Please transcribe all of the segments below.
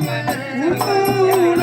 Ooh,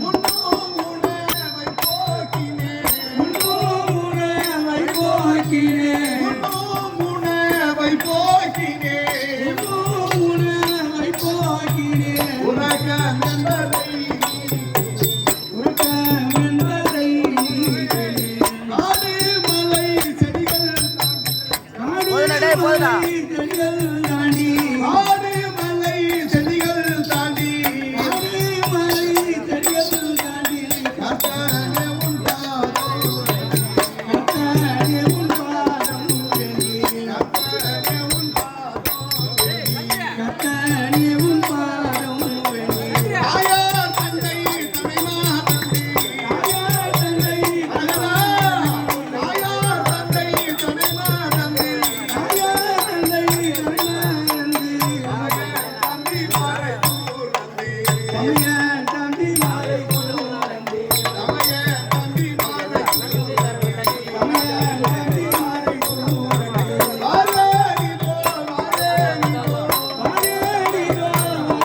மன்னோ மூட வைக்கோக்கினே மன்னோ மூட வைக்கோக்கினே மன்னோ மூட போதுடா